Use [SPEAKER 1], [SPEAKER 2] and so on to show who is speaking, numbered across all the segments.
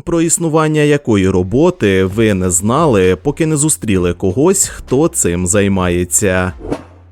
[SPEAKER 1] про існування якої роботи ви не знали, поки не зустріли когось, хто цим займається.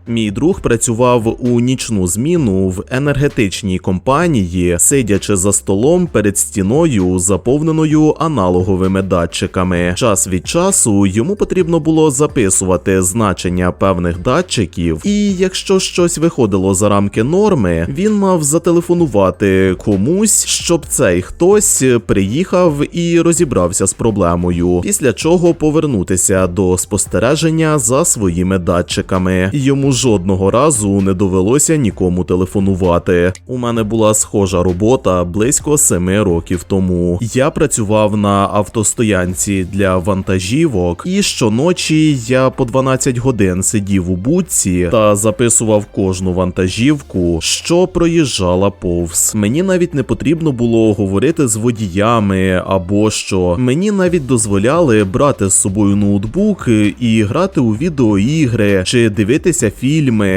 [SPEAKER 1] Мій друг працював у нічну зміну в енергетичній компанії, сидячи за столом перед стіною, заповненою аналоговими датчиками. Час від часу йому потрібно було записувати значення певних датчиків, і якщо щось виходило за рамки норми, він мав зателефонувати комусь, щоб цей хтось приїхав і розібрався з проблемою, після чого повернутися до спостереження за своїми датчиками. Йому жодного разу не довелося нікому телефонувати. У мене була схожа робота близько семи років тому. Я працював на автостоянці для вантажівок, і щоночі я по 12 годин сидів у будці та записував кожну вантажівку, що проїжджала повз. Мені навіть не потрібно було говорити з водіями або що. Мені навіть дозволяли брати з собою ноутбук і грати у відеоігри чи дивитися фільми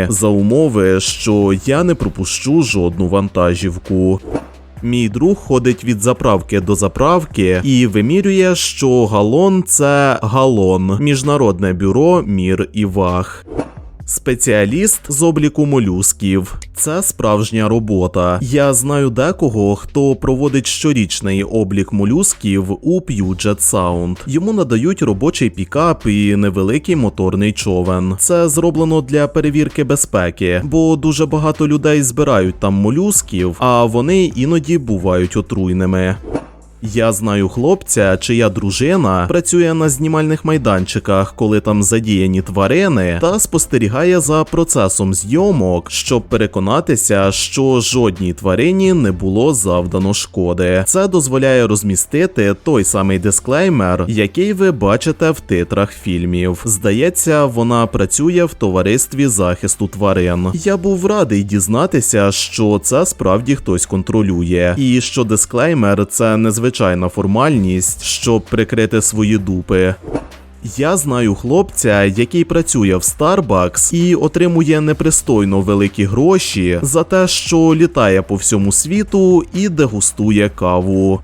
[SPEAKER 1] за умови, що я не пропущу жодну вантажівку. Мій друг ходить від заправки до заправки і вимірює, що галон це галон, міжнародне бюро мір і ваг. Спеціаліст з обліку молюсків це справжня робота. Я знаю декого, хто проводить щорічний облік молюсків у Puget Sound. Йому надають робочий пікап і невеликий моторний човен. Це зроблено для перевірки безпеки, бо дуже багато людей збирають там молюсків, а вони іноді бувають отруйними. Я знаю хлопця, чия дружина працює на знімальних майданчиках, коли там задіяні тварини, та спостерігає за процесом зйомок, щоб переконатися, що жодній тварині не було завдано шкоди. Це дозволяє розмістити той самий дисклеймер, який ви бачите в титрах фільмів. Здається, вона працює в товаристві захисту тварин. Я був радий дізнатися, що це справді хтось контролює, і що дисклеймер це незвичайна формальність, щоб прикрити свої дупи. Я знаю хлопця, який працює в Starbucks і отримує непристойно великі гроші за те, що літає по всьому світу і дегустує каву.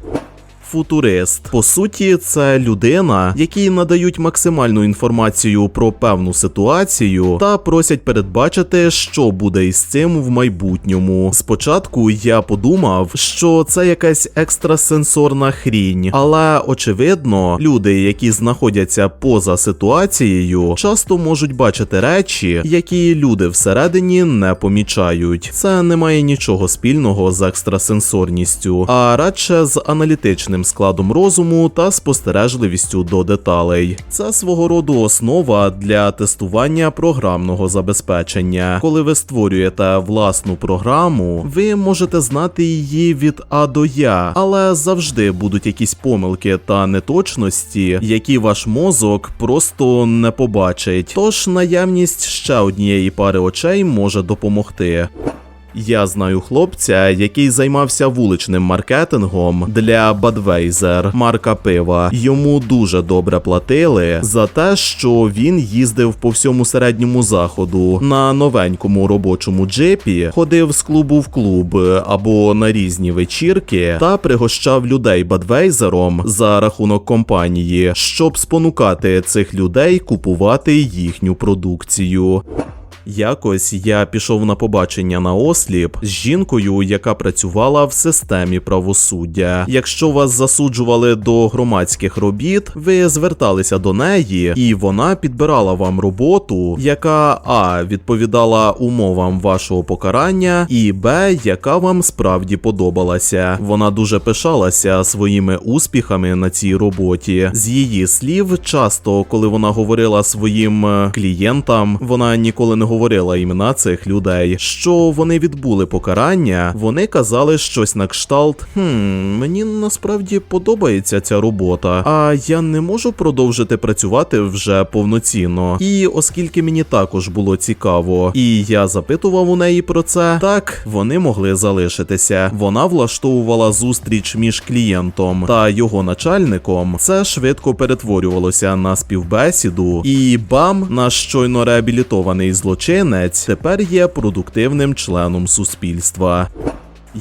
[SPEAKER 1] Футурист по суті, це людина, якій надають максимальну інформацію про певну ситуацію та просять передбачити, що буде із цим в майбутньому. Спочатку я подумав, що це якась екстрасенсорна хрінь, але очевидно, люди, які знаходяться поза ситуацією, часто можуть бачити речі, які люди всередині не помічають. Це не має нічого спільного з екстрасенсорністю, а радше з аналітичним складом розуму та спостережливістю до деталей. Це свого роду основа для тестування програмного забезпечення. Коли ви створюєте власну програму, ви можете знати її від А до Я, але завжди будуть якісь помилки та неточності, які ваш мозок просто не побачить. Тож наявність ще однієї пари очей може допомогти. Я знаю хлопця, який займався вуличним маркетингом для Budweiser, марка пива. Йому дуже добре платили за те, що він їздив по всьому середньому заходу на новенькому робочому джипі, ходив з клубу в клуб або на різні вечірки та пригощав людей Бадвейзером за рахунок компанії, щоб спонукати цих людей купувати їхню продукцію. Якось я пішов на побачення на осліп з жінкою, яка працювала в системі правосуддя. Якщо вас засуджували до громадських робіт, ви зверталися до неї, і вона підбирала вам роботу, яка а відповідала умовам вашого покарання, і б, яка вам справді подобалася. Вона дуже пишалася своїми успіхами на цій роботі. З її слів, часто, коли вона говорила своїм е, клієнтам, вона ніколи не говорила імена цих людей. Що вони відбули покарання, вони казали щось на кшталт: хм, мені насправді подобається ця робота, а я не можу продовжити працювати вже повноцінно. І оскільки мені також було цікаво, і я запитував у неї про це, так вони могли залишитися. Вона влаштовувала зустріч між клієнтом та його начальником. Це швидко перетворювалося на співбесіду, і бам, наш щойно реабілітований злочинець тепер є продуктивним членом суспільства.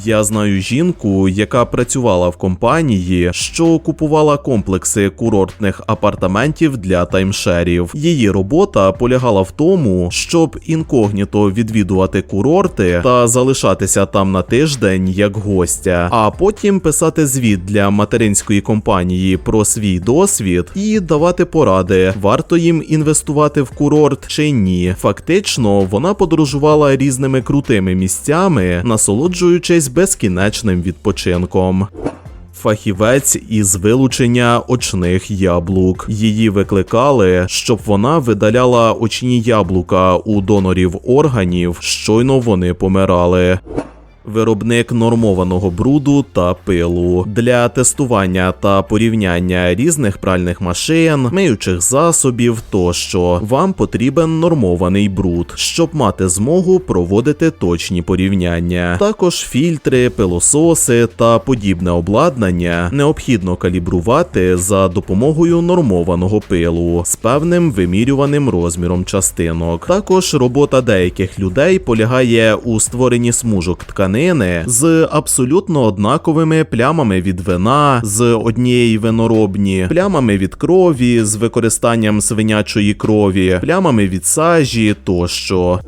[SPEAKER 1] Я знаю жінку, яка працювала в компанії, що купувала комплекси курортних апартаментів для таймшерів. Її робота полягала в тому, щоб інкогніто відвідувати курорти та залишатися там на тиждень як гостя, а потім писати звіт для материнської компанії про свій досвід і давати поради, варто їм інвестувати в курорт чи ні. Фактично, вона подорожувала різними крутими місцями, насолоджуючись безкінечним відпочинком. Фахівець із вилучення очних яблук. Її викликали, щоб вона видаляла очні яблука у донорів органів, щойно вони помирали. Виробник нормованого бруду та пилу для тестування та порівняння різних пральних машин, миючих засобів тощо вам потрібен нормований бруд, щоб мати змогу проводити точні порівняння. Також фільтри, пилососи та подібне обладнання необхідно калібрувати за допомогою нормованого пилу з певним вимірюваним розміром частинок. Також робота деяких людей полягає у створенні смужок тканини з абсолютно однаковими плямами від вина з однієї виноробні, плямами від крові з використанням свинячої крові, плямами від сажі тощо.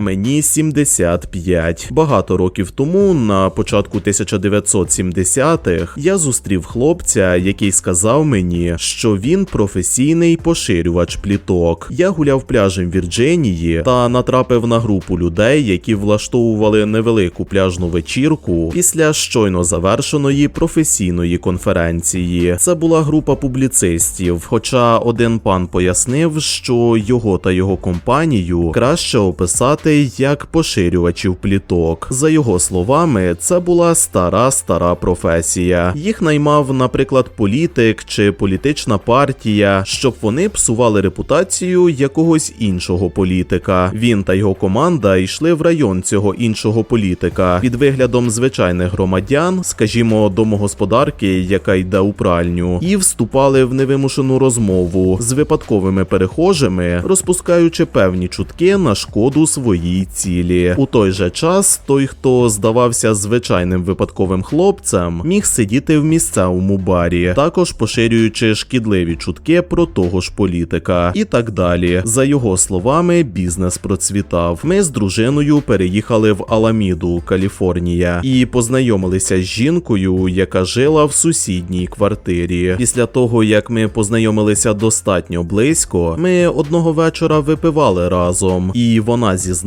[SPEAKER 1] Мені 75. Багато років тому, на початку 1970-х, я зустрів хлопця, який сказав мені, що він професійний поширювач пліток. Я гуляв пляжем Вірджинії та натрапив на групу людей, які влаштовували невелику пляжну вечірку після щойно завершеної професійної конференції. Це була група публіцистів. Хоча один пан пояснив, що його та його компанію краще описати як поширювачів пліток. За його словами, це була стара стара професія. Їх наймав, наприклад, політик чи політична партія, щоб вони псували репутацію якогось іншого політика. Він та його команда йшли в район цього іншого політика під виглядом звичайних громадян, скажімо, домогосподарки, яка йде у пральню, і вступали в невимушену розмову з випадковими перехожими, розпускаючи певні чутки на шкоду своїй цілі. У той же час той, хто здавався звичайним випадковим хлопцем, міг сидіти в місцевому барі, також поширюючи шкідливі чутки про того ж політика, і так далі. За його словами, бізнес процвітав. Ми з дружиною переїхали в Аламіду, Каліфорнія, і познайомилися з жінкою, яка жила в сусідній квартирі. Після того, як ми познайомилися достатньо близько, ми одного вечора випивали разом, і вона зізналася,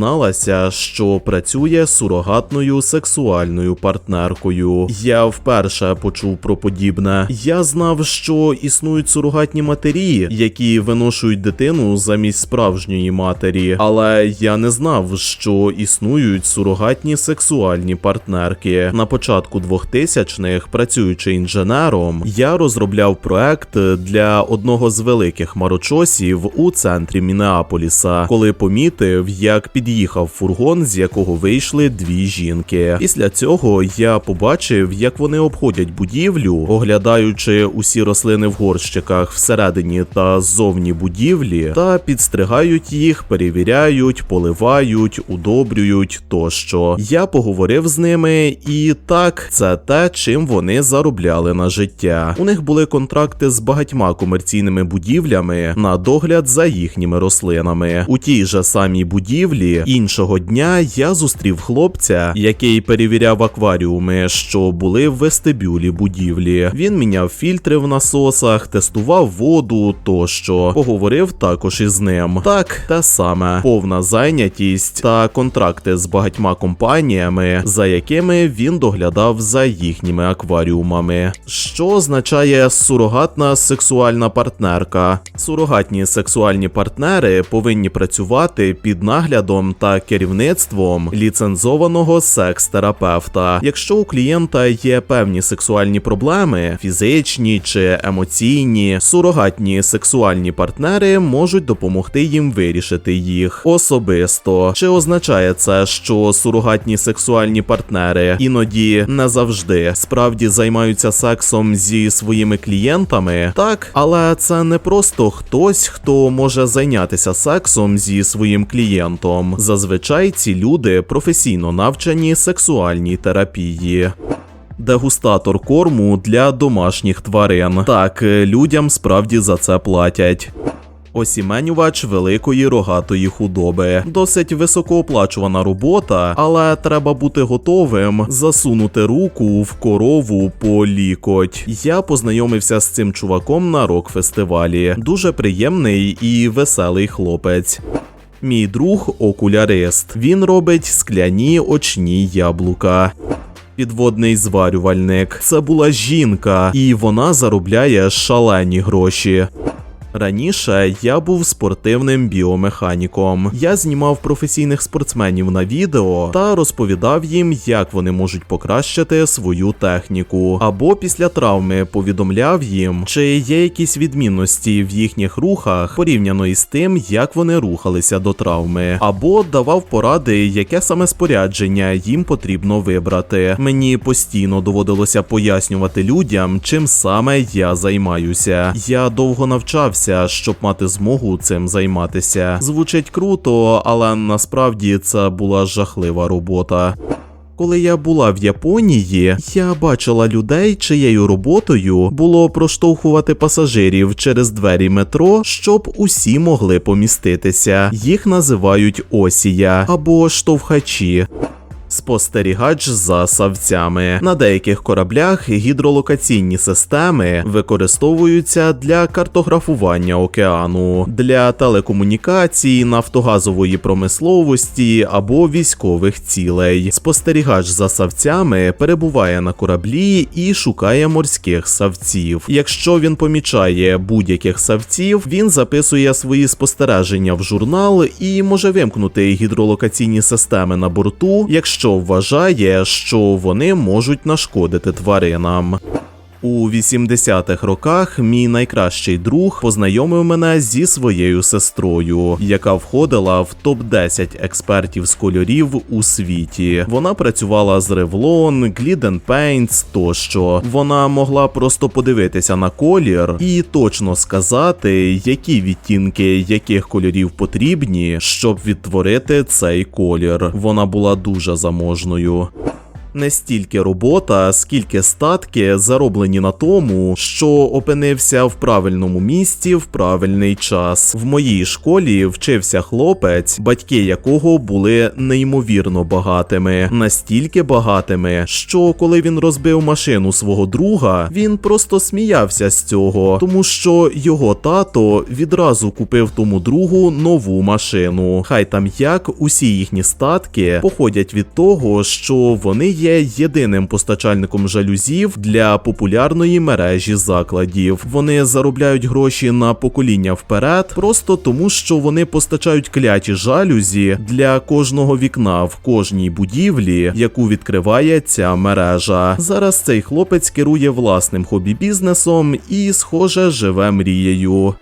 [SPEAKER 1] що працює сурогатною сексуальною партнеркою. Я вперше почув про подібне. Я знав, що існують сурогатні матері, які виношують дитину замість справжньої матері, але я не знав, що існують сурогатні сексуальні партнерки. На початку 2000-х, працюючи інженером, я розробляв проект для одного з великих марочосів у центрі Мінеаполіса, коли помітив, як під'їхав фургон, з якого вийшли дві жінки. Після цього я побачив, як вони обходять будівлю, оглядаючи усі рослини в горщиках всередині та ззовні будівлі, та підстригають їх, перевіряють, поливають, удобрюють тощо. Я поговорив з ними, і так, це те, чим вони заробляли на життя. У них були контракти з багатьма комерційними будівлями на догляд за їхніми рослинами. У тій же самій будівлі іншого дня я зустрів хлопця, який перевіряв акваріуми, що були в вестибюлі будівлі. Він міняв фільтри в насосах, тестував воду тощо. Поговорив також із ним. Так, те саме повна зайнятість та контракти з багатьма компаніями, за якими він доглядав за їхніми акваріумами. Що означає сурогатна сексуальна партнерка? Сурогатні сексуальні партнери повинні працювати під наглядом та керівництвом ліцензованого секс-терапевта. Якщо у клієнта є певні сексуальні проблеми, фізичні чи емоційні, сурогатні сексуальні партнери можуть допомогти їм вирішити їх особисто. Чи означає це, що сурогатні сексуальні партнери іноді не завжди справді займаються сексом зі своїми клієнтами? Так, але це не просто хтось, хто може зайнятися сексом зі своїм клієнтом. Зазвичай ці люди професійно навчені сексуальній терапії. Дегустатор корму для домашніх тварин. Так, е, людям справді за це платять. Осіменювач великої рогатої худоби. Досить високооплачувана робота, але треба бути готовим засунути руку в корову по лікоть. Я познайомився з цим чуваком на рок-фестивалі. Дуже приємний і веселий хлопець. Мій друг окулярист. Він робить скляні очні яблука. Підводний зварювальник. Це була жінка, і вона заробляє шалені гроші. Раніше я був спортивним біомеханіком. Я знімав професійних спортсменів на відео та розповідав їм, як вони можуть покращити свою техніку. Або після травми повідомляв їм, чи є якісь відмінності в їхніх рухах порівняно із тим, як вони рухалися до травми, або давав поради, яке саме спорядження їм потрібно вибрати. Мені постійно доводилося пояснювати людям, чим саме я займаюся. Я довго навчався, щоб мати змогу цим займатися. Звучить круто, але насправді це була жахлива робота. Коли я була в Японії, я бачила людей, чиєю роботою було проштовхувати пасажирів через двері метро, щоб усі могли поміститися. Їх називають осія або штовхачі. Спостерігач за савцями на деяких кораблях гідролокаційні системи використовуються для картографування океану, для телекомунікацій, нафтогазової промисловості або військових цілей. Спостерігач за савцями перебуває на кораблі і шукає морських савців. Якщо він помічає будь-яких савців, він записує свої спостереження в журнал і може вимкнути гідролокаційні системи на борту, якщо вважає, що вони можуть нашкодити тваринам. У 80-х роках мій найкращий друг познайомив мене зі своєю сестрою, яка входила в топ-10 експертів з кольорів у світі. Вона працювала з Revlon, Glidden Paints тощо. Вона могла просто подивитися на колір і точно сказати, які відтінки яких кольорів потрібні, щоб відтворити цей колір. Вона була дуже заможною. Не стільки робота, скільки статки зароблені на тому, що опинився в правильному місці в правильний час. В моїй школі вчився хлопець, батьки якого були неймовірно багатими, настільки багатими, що коли він розбив машину свого друга, він просто сміявся з цього, тому що його тато відразу купив тому другу нову машину. Хай там як усі їхні статки походять від того, що вони є єдиним постачальником жалюзів для популярної мережі закладів. Вони заробляють гроші на покоління вперед, просто тому, що вони постачають кляті жалюзі для кожного вікна в кожній будівлі, яку відкриває ця мережа. Зараз цей хлопець керує власним хобі-бізнесом і, схоже, живе мрією.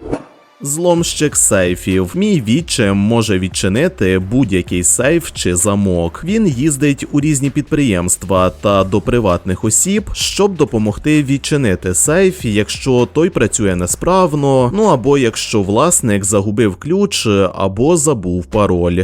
[SPEAKER 1] Зломщик сейфів. Мій відчим може відчинити будь-який сейф чи замок. Він їздить у різні підприємства та до приватних осіб, щоб допомогти відчинити сейф, якщо той працює несправно, ну або якщо власник загубив ключ або забув пароль.